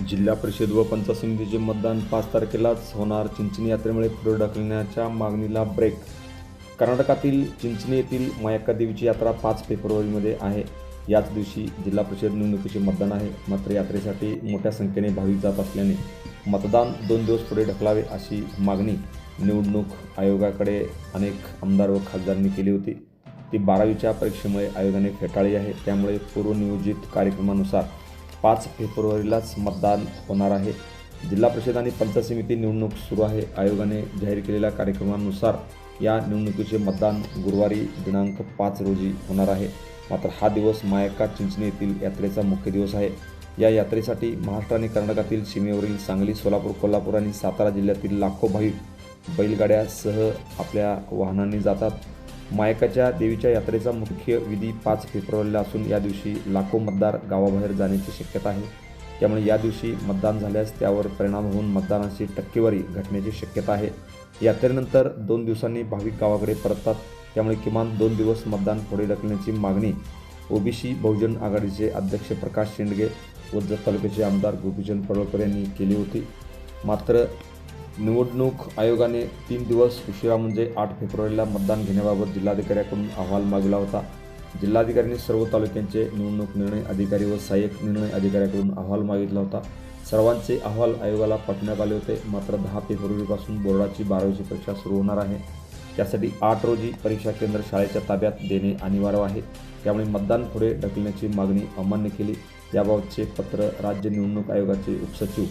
जिल्हा परिषद व पंचायत समितीचे मतदान पाच तारखेलाच होणार. चिंचणी यात्रेमुळे पुढे ढकलण्याच्या मागणीला ब्रेक कर्नाटकातील चिंचणी येथील मायक्का देवीची यात्रा पाच फेब्रुवारीमध्ये आहे. याच दिवशी जिल्हा परिषद निवडणुकीचे मतदान आहे. मात्र यात्रेसाठी मोठ्या संख्येने भाविक जात असल्याने मतदान दोन दिवस पुढे ढकलावे अशी मागणी निवडणूक आयोगाकडे अनेक आमदार व खासदारांनी केली होती. ती बारावीच्या परीक्षेमुळे आयोगाने फेटाळली आहे. त्यामुळे पूर्वनियोजित कार्यक्रमानुसार पाच फेब्रुवारीलाच मतदान होणार आहे. जिल्हा परिषद आणि पंचायत समिती निवडणूक सुरू आहे. आयोगाने जाहीर केलेल्या कार्यक्रमानुसार या निवडणुकीचे मतदान गुरुवारी दिनांक पाच रोजी होणार आहे. मात्र हा दिवस मायका चिंचणी येथील यात्रेचा मुख्य दिवस आहे. या यात्रेसाठी महाराष्ट्र आणि कर्नाटकातील सीमेवरील सांगली सोलापूर कोल्हापूर आणि सातारा जिल्ह्यातील लाखो भाविक बैलगाड्यासह आपल्या वाहनांनी जातात. मायकाच्या देवीच्या यात्रेचा मुख्य विधी पाच फेब्रुवारीला असून या दिवशी लाखो मतदार गावाबाहेर जाण्याची शक्यता आहे. त्यामुळे या दिवशी मतदान झाल्यास त्यावर परिणाम होऊन मतदानाची टक्केवारी घटण्याची शक्यता आहे. यात्रेनंतर दोन दिवसांनी भाविक गावाकडे परततात. त्यामुळे किमान दोन दिवस मतदान पुढे ढकलण्याची मागणी ओबीसी बहुजन आघाडीचे अध्यक्ष प्रकाश शेंडगे व जत तालुक्याचे आमदार गोपीचंद पडळकर यांनी केली होती. मात्र निवडणूक आयोगाने तीन दिवस उशिरा म्हणजे आठ फेब्रुवारीला मतदान घेण्याबाबत जिल्हाधिकाऱ्याकडून अहवाल मागवला होता. जिल्हाधिकाऱ्यांनी सर्व तालुक्यांचे निवडणूक निर्णय अधिकारी व सहाय्यक निर्णय अधिकाऱ्याकडून अहवाल मागितला होता. सर्वांचे अहवाल आयोगाला पाठवण्यात आले होते. मात्र दहा फेब्रुवारीपासून बोर्डाची बारावीची परीक्षा सुरू होणार आहे. त्यासाठी आठ रोजी परीक्षा केंद्र शाळेच्या ताब्यात देणे अनिवार्य आहे. त्यामुळे मतदान पुढे ढकलण्याची मागणी अमान्य केली. याबाबतचे पत्र राज्य निवडणूक आयोगाचे उपसचिव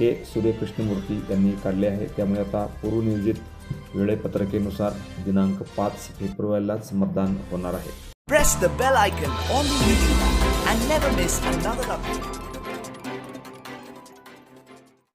के सूर्यकृष्णमूर्ती यांनी काढले आहे. त्यामुळे आता पूर्वनियोजित वेळेपत्रकेनुसार दिनांक पाच फेब्रुवारीलाच मतदान होणार आहे.